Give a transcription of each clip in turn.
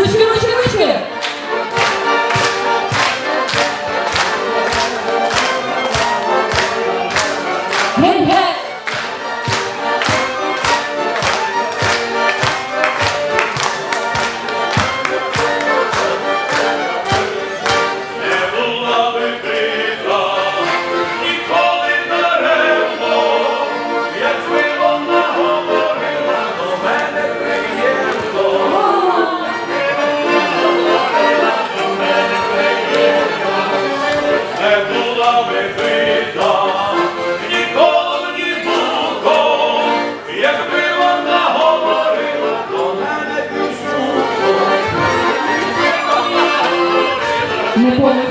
মানুষকে мне.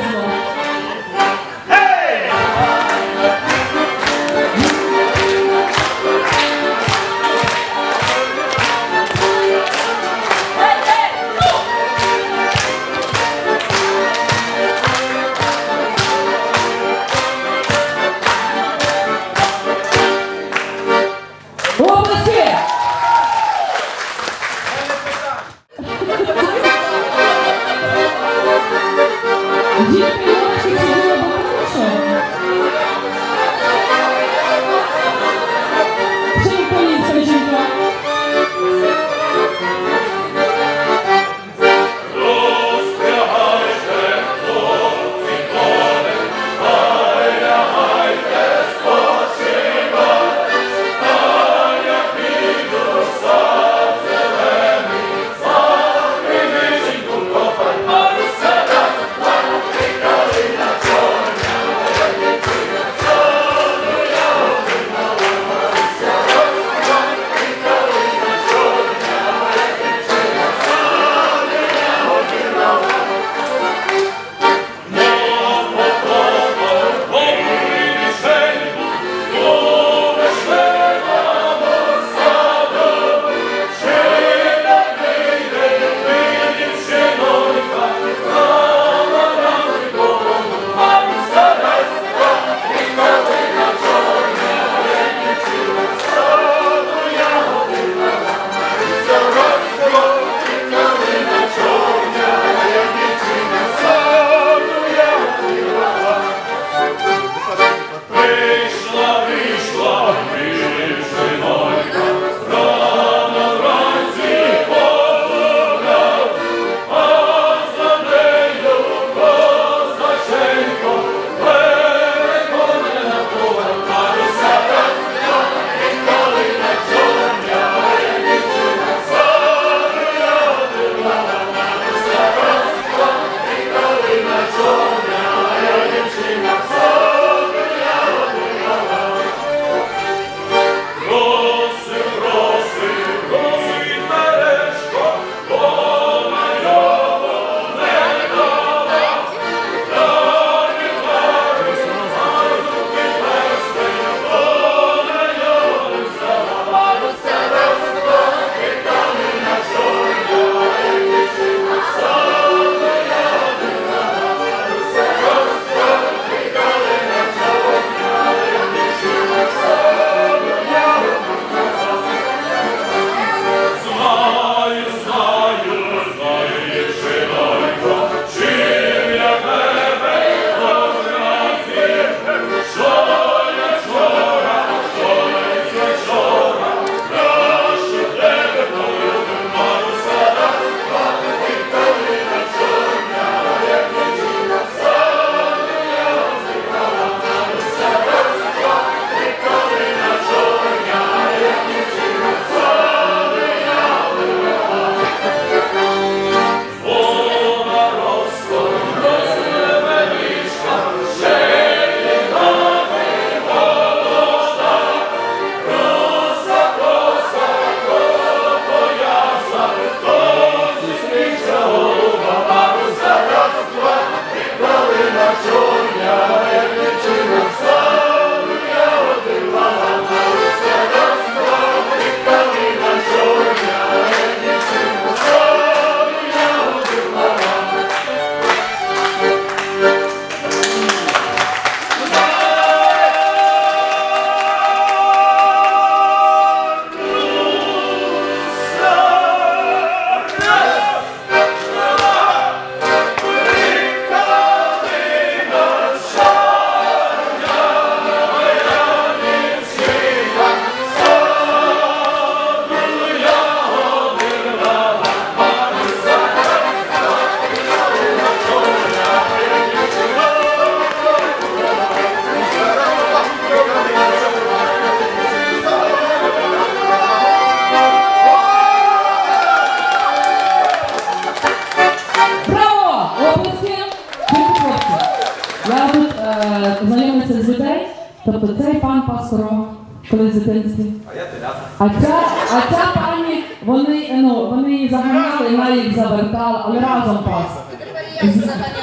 Тобто цей пан пастором, коли дитинстві. А я телята. А ця, а ця пані, вони, ну, вони її заганяли, вона їх завертала, але разом пас.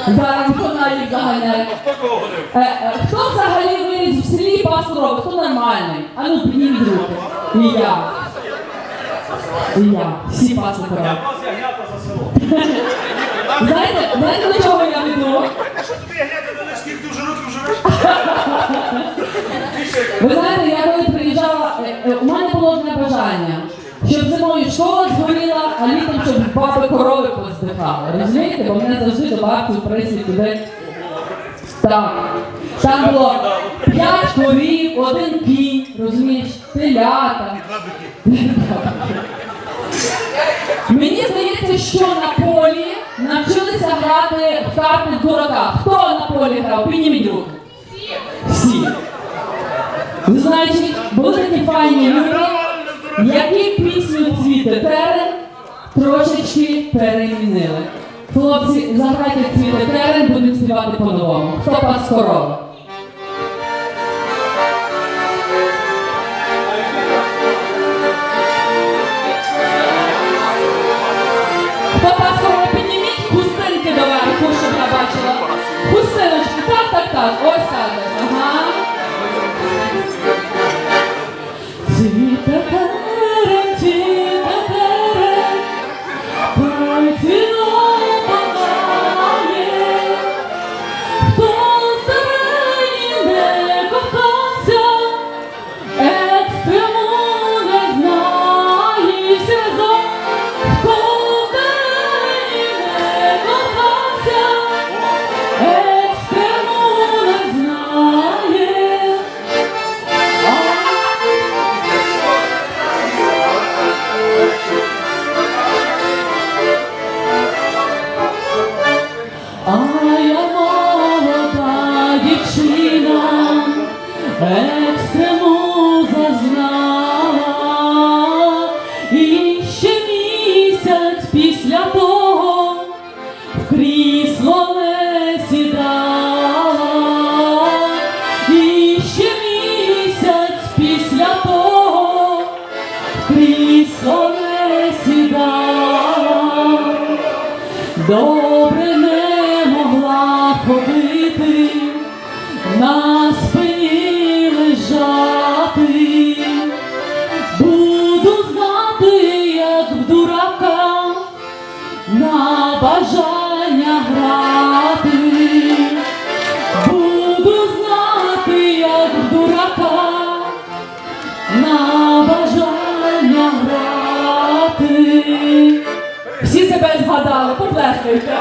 Зараз вона їх заганяє. Хто? Е, е, хто взагалі виріс в селі пасторове? Хто нормальний? А ну підніміть руки. І я. І я. Всі Я пас ягнята за село. Знаєте, знаєте, до чого я веду? Що тобі Ви знаєте, я коли приїжджала, е, е, у мене було одне бажання, щоб зимою школа згоріла, а літом, щоб баби корови поздихали. Розумієте? Бо мене завжди до бабці присі туди. Так. Там було п'ять корів, один кінь, розумієш, телята. Мені здається, що на полі навчилися грати в карти дурака. Хто на полі грав? Підніміть руки. Всі. Ви знаєте, були такі файні люди, які пісню цвіте терен трошечки перемінили. Хлопці, заграйте цвіте терен, будемо співати по-новому. Хто пас корови? Хто пас корови, підніміть хустинки доверху, щоб я бачила. Хустиночки, так, так, так. Ось так. the бажання грати. Буду знати, як дурака, на бажання грати. Всі себе згадали, поплескайте.